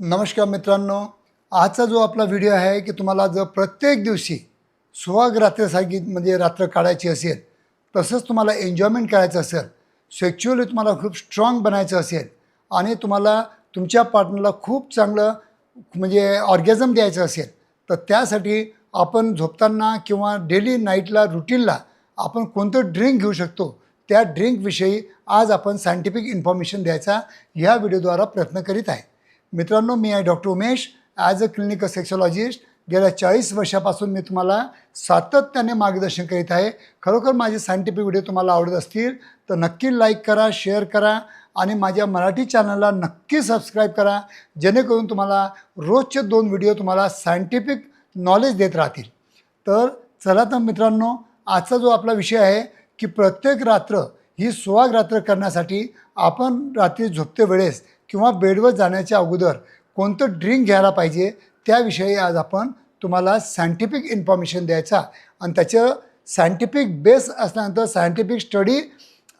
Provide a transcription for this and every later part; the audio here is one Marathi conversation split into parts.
नमस्कार मित्रांनो आजचा जो आपला व्हिडिओ आहे की तुम्हाला जर प्रत्येक दिवशी सुहाग रात्रीसारखी म्हणजे रात्र काढायची असेल तसंच तुम्हाला एन्जॉयमेंट करायचं असेल सेक्च्युअली तुम्हाला खूप स्ट्रॉंग बनायचं असेल आणि तुम्हाला तुमच्या पार्टनरला खूप चांगलं म्हणजे ऑर्गॅझम द्यायचं असेल तर त्यासाठी आपण झोपताना किंवा डेली नाईटला रुटीनला आपण कोणतं ड्रिंक घेऊ शकतो त्या ड्रिंकविषयी आज आपण सायंटिफिक इन्फॉर्मेशन द्यायचा ह्या व्हिडिओद्वारा प्रयत्न करीत आहे. मित्रांनो मी आहे doctor Umesh. As a clinical sexologist गेल्या चाळीस वर्षापासून मी तुम्हाला सातत्याने मार्गदर्शन करीत आहे. खरोखर माझे सायंटिफिक व्हिडिओ तुम्हाला आवडत असतील तर नक्की लाईक करा शेअर करा आणि माझ्या मराठी चॅनलला नक्की सबस्क्राईब करा जेणेकरून तुम्हाला रोजचे दोन व्हिडिओ तुम्हाला सायंटिफिक नॉलेज देत राहतील. तर चला तर मित्रांनो आजचा जो आपला विषय आहे की प्रत्येक रात्र ही सुहाग रात्र करण्यासाठी आपण रात्री झोपते वेळेस किंवा बेडवर जाण्याच्या अगोदर कोणतं ड्रिंक घ्यायला पाहिजे त्याविषयी आज आपण तुम्हाला सायंटिफिक इन्फॉर्मेशन द्यायचा. आणि त्याचं सायंटिफिक बेस असल्यानंतर सायंटिफिक स्टडी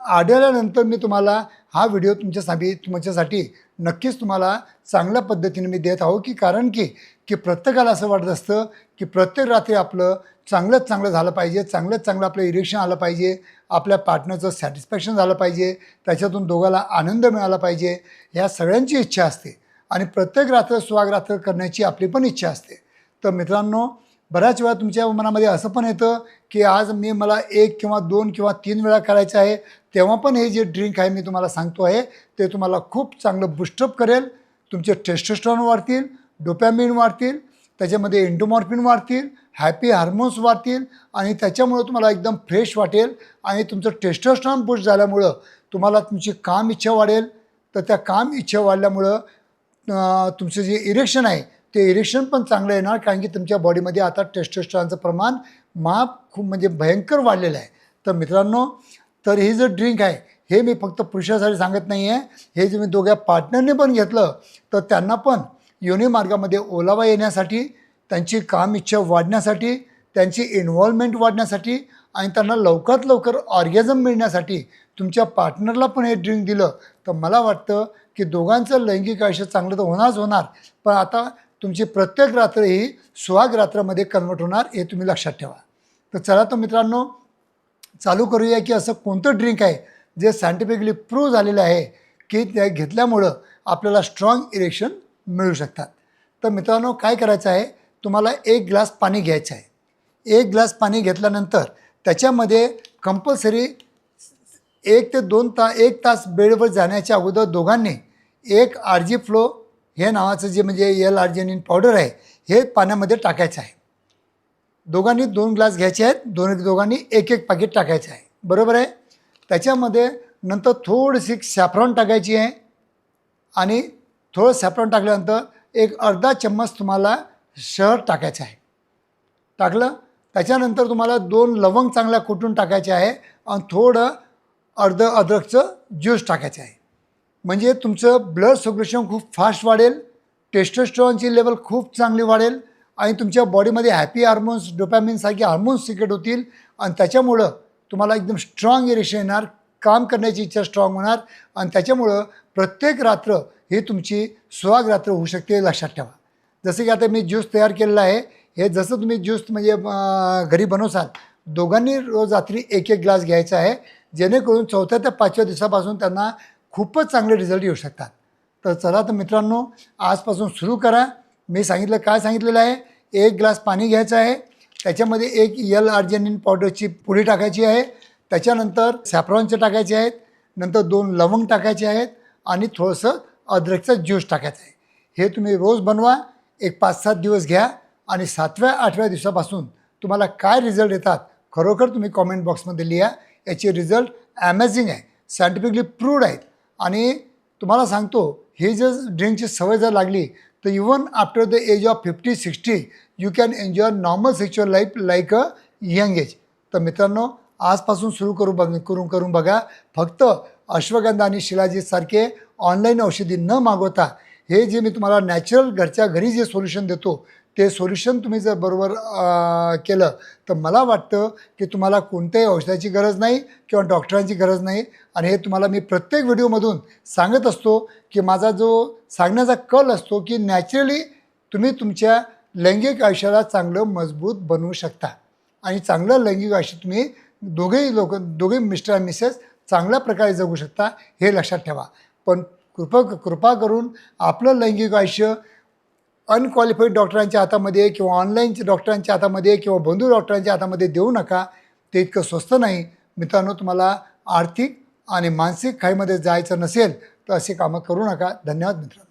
आढळल्यानंतर मी तुम्हाला हा व्हिडिओ तुमच्यासाठी तुमच्यासाठी नक्कीच तुम्हाला चांगल्या पद्धतीने मी देत आहो की कारण की की प्रत्येकाला असं वाटत असतं की प्रत्येक रात्री आपलं चांगलंच चांगलं झालं पाहिजे चांगलंच चांगलं आपलं इरेक्शन आलं पाहिजे. आपल्या पार्टनरचं सॅटिस्फॅक्शन झालं पाहिजे. त्याच्यातून दोघाला आनंद मिळाला पाहिजे. ह्या सगळ्यांची इच्छा असते. आणि प्रत्येक रात्र सुहाग रात्र करण्याची आपली पण इच्छा असते. तर मित्रांनो बऱ्याच वेळा तुमच्या मनामध्ये असं पण येतं की आज मी मला एक किंवा दोन किंवा तीन वेळा करायचं आहे. तेव्हा पण हे जे ड्रिंक आहे मी तुम्हाला सांगतो आहे ते तुम्हाला खूप चांगलं बुस्टअप करेल. तुमचे टेस्टोस्टॉन वाढतील डोपॅमिन वाढतील त्याच्यामध्ये एंडोमॉर्फिन वाढतील हॅपी हार्मोन्स वाढतील आणि त्याच्यामुळं तुम्हाला एकदम फ्रेश वाटेल आणि तुमचं टेस्टोस्ट्रॉन बुस्ट झाल्यामुळं तुम्हाला तुमची काम इच्छा वाढेल. तर त्या काम इच्छा वाढल्यामुळं तुमचं जे इरेक्शन आहे ते इरेक्शन पण चांगलं येणार कारण की तुमच्या बॉडीमध्ये आता टेस्टोस्ट्रॉनचं प्रमाण माप खूप म्हणजे भयंकर वाढलेलं आहे. तर मित्रांनो तर हे जे ड्रिंक आहे हे मी फक्त पुरुषासाठी सांगत नाही आहे हे जे मी दोघ्या पार्टनरने पण घेतलं तर त्यांना पण योनी मार्गामध्ये ओलावा येण्यासाठी त्यांची काम इच्छा वाढण्यासाठी त्यांची इन्व्हॉल्वमेंट वाढण्यासाठी आणि त्यांना लवकरात लवकर ऑर्गॅझम मिळण्यासाठी तुमच्या पार्टनरला पण हे ड्रिंक दिलं. तर मला वाटतं की दोघांचं लैंगिक आयुष्य चांगलं तर होणारच होणार. पण आता तुमची प्रत्येक रात्र ही सुहाग रात्रामध्ये कन्वर्ट होणार हे तुम्ही लक्षात ठेवा. तर चला तर मित्रांनो चालू करूया की असं कोणतं ड्रिंक आहे जे सायंटिफिकली प्रूव्ह झालेलं आहे की ते घेतल्यामुळं आपल्याला स्ट्रॉंग इरेक्शन मिळू शकतात. तर मित्रांनो काय करायचं आहे? तुम्हाला एक ग्लास पाणी घ्यायचं आहे. एक ग्लास पाणी घेतल्यानंतर त्याच्यामध्ये कंपल्सरी एक ते दोन ता एक तास बेडवर जाण्याच्या अगोदर दोघांनी एक आर जी फ्लो हे नावाचं जे म्हणजे एल आर्जेनिन पावडर आहे हे पाण्यामध्ये टाकायचं आहे. दोघांनी दोन ग्लास घ्यायचे आहेत दोन दोघांनी एक एक पाकिट टाकायचं आहे. बरोबर आहे? त्याच्यामध्ये नंतर थोडीशी सॅफ्रॉन टाकायची आहे आणि थोडं सॅफ्रॉन टाकल्यानंतर एक अर्धा चम्मच तुम्हाला शहर टाकायचं आहे. टाकलं त्याच्यानंतर तुम्हाला दोन लवंग चांगल्या कुटून टाकायचे आहे आणि थोडं अर्ध अद्रकचं ज्यूस टाकायचं आहे. म्हणजे तुमचं ब्लड सर्क्युलेशन खूप फास्ट वाढेल टेस्टोस्ट्रॉनची लेवल खूप चांगली वाढेल आणि तुमच्या बॉडीमध्ये हॅपी हार्मोन्स डोपॅमिनसारखे हार्मोन्स सिक्रेट होतील आणि त्याच्यामुळं तुम्हाला एकदम स्ट्रॉंग इरेशन येणार काम करण्याची इच्छा स्ट्रॉंग होणार आणि त्याच्यामुळं प्रत्येक रात्र ही तुमची सुहाग रात्र होऊ शकते लक्षात ठेवा. जसं की आता मी ज्यूस तयार केलेला आहे हे जसं तुम्ही ज्यूस म्हणजे घरी बनवसाल दोघांनी रोज रात्री एक एक ग्लास घ्यायचा आहे जेणेकरून चौथ्या ते पाचव्या दिवसापासून त्यांना खूपच चांगले रिझल्ट येऊ शकतात. तर चला तर मित्रांनो आजपासून सुरू करा. मी सांगितलं काय सांगितलेलं आहे? एक ग्लास पाणी घ्यायचं आहे. त्याच्यामध्ये एक यल आर्जेनिन पावडरची पुडी टाकायची आहे. त्याच्यानंतर सॅफ्रॉनचे टाकायचे आहेत. नंतर दोन लवंग टाकायचे आहेत. आणि थोडंसं अद्रकचं ज्यूस टाकायचं आहे. हे तुम्ही रोज बनवा. एक पाच सात दिवस घ्या आणि सातव्या आठव्या दिवसापासून तुम्हाला काय रिझल्ट येतात खरोखर तुम्ही कॉमेंट बॉक्समध्ये लिहा. याचे रिझल्ट ॲमेझिंग आहे सायंटिफिकली प्रूव्ड आहेत. आणि तुम्हाला सांगतो हे जर ड्रिंकची सवय जर लागली तर even after the age of fifty sixty you can enjoy normal sexual life like a young age तर मित्रांनो आजपासून सुरू करू बघ करून करून बघा. फक्त अश्वगंधा आणि शिलाजीतसारखे ऑनलाईन औषधी न मागवता हे जे मी तुम्हाला नॅचरल घरच्या घरी जे सोल्युशन देतो ते सोल्युशन तुम्ही जर बरोबर केलं तर मला वाटतं की तुम्हाला कोणत्याही औषधाची गरज नाही किंवा डॉक्टरांची गरज नाही. आणि हे तुम्हाला मी प्रत्येक व्हिडिओमधून सांगत असतो की माझा जो सांगण्याचा कल असतो की नॅचरली तुम्ही तुमच्या लैंगिक आयुष्याला चांगलं मजबूत बनवू शकता. आणि चांगलं लैंगिक आयुष्य तुम्ही दोघेही लोक दोघे मिस्टर आणि मिसेस चांगल्या प्रकारे जगू शकता हे लक्षात ठेवा. पण कृपा कृपा करून आपलं लैंगिक आयुष्य अनक्वालिफाईड डॉक्टरांच्या हातामध्ये किंवा ऑनलाईनच्या डॉक्टरांच्या हातामध्ये किंवा बंधू डॉक्टरांच्या हातामध्ये देऊ नका. ते इतकं स्वस्त नाही. मित्रांनो तुम्हाला आर्थिक आणि मानसिक खाईमध्ये जायचं नसेल तर असे कामं करू नका. धन्यवाद मित्रांनो.